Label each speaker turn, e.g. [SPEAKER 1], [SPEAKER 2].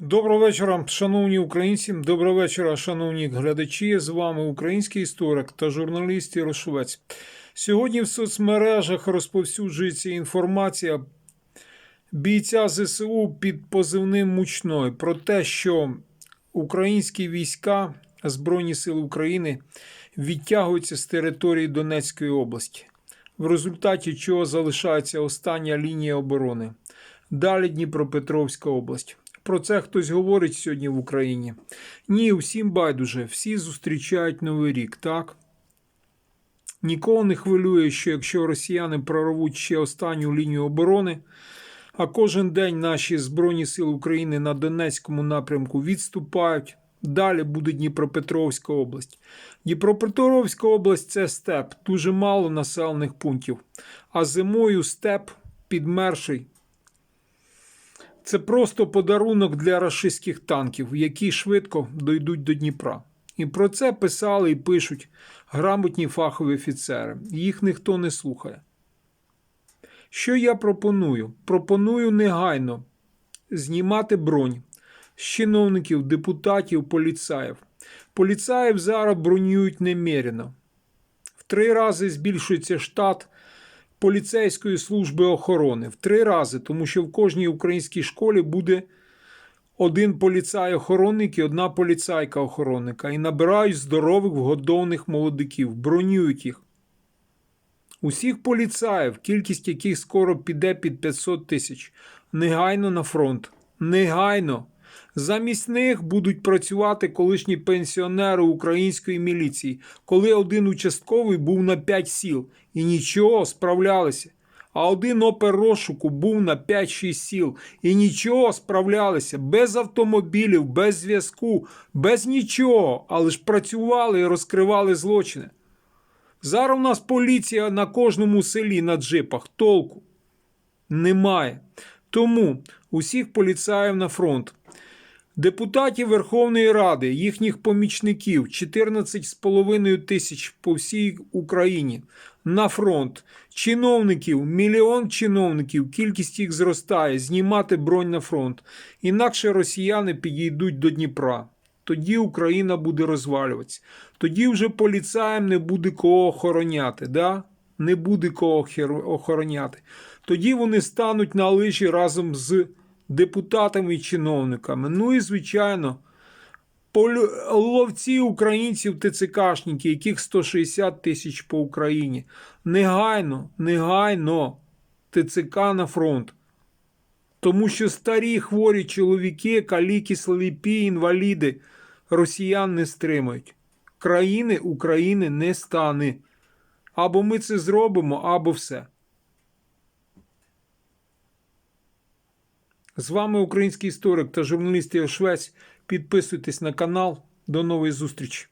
[SPEAKER 1] Доброго вечора, шановні українці. Доброго вечора, шановні глядачі. З вами український історик та журналіст Ярошовець. Сьогодні в соцмережах розповсюджується інформація бійця ЗСУ під позивним Мучной про те, що українські війська Збройні Сили України відтягуються з території Донецької області, в результаті чого залишається остання лінія оборони. Далі Дніпропетровська область. Про це хтось говорить сьогодні в Україні. Ні, всім байдуже, всі зустрічають Новий рік, так? Нікого не хвилює, що якщо росіяни прорвуть ще останню лінію оборони, а кожен день наші Збройні Сили України на Донецькому напрямку відступають. Далі буде Дніпропетровська область. Дніпропетровська область це степ, дуже мало населених пунктів. А зимою степ підмерший. Це просто подарунок для рашистських танків, які швидко дойдуть до Дніпра. І про це писали і пишуть грамотні фахові офіцери. Їх ніхто не слухає. Що я пропоную? Пропоную негайно знімати бронь з чиновників, депутатів, поліцаїв. Поліцаїв зараз бронюють неміряно. В три рази збільшується штат поліцейської служби охорони. В три рази, тому що в кожній українській школі буде один поліцай-охоронник і одна поліцайка-охоронника. І набирають здорових, вгодованих молодиків, бронюють їх. Усіх поліцаїв, кількість яких скоро піде під 500 тисяч, негайно на фронт. Негайно. Замість них будуть працювати колишні пенсіонери української міліції, коли один участковий був на 5 сіл і нічого справлялися. А один опер розшуку був на 5-6 сіл і нічого справлялися без автомобілів, без зв'язку, без нічого, але ж працювали і розкривали злочини. Зараз у нас поліція на кожному селі на джипах толку немає. Тому усіх поліцаїв на фронт. Депутатів Верховної Ради, їхніх помічників 14,5 тисяч по всій Україні на фронт. Чиновників, мільйон чиновників, кількість їх зростає, знімати бронь на фронт. Інакше росіяни підійдуть до Дніпра. Тоді Україна буде розвалюватися. Тоді вже поліцаєм не буде кого охороняти. Да? Не буде кого охороняти. Тоді вони стануть на лижі разом з депутатами і чиновниками. Ну і, звичайно, ловці українців ТЦКшники, яких 160 тисяч по Україні. Негайно, негайно ТЦК на фронт. Тому що старі хворі чоловіки, каліки, сліпі, інваліди росіян не стримають. Країни України не стане. Або ми це зробимо, або все. З вами український історик та журналіст Євшвець. Швець. Підписуйтесь на канал. До нової зустрічі!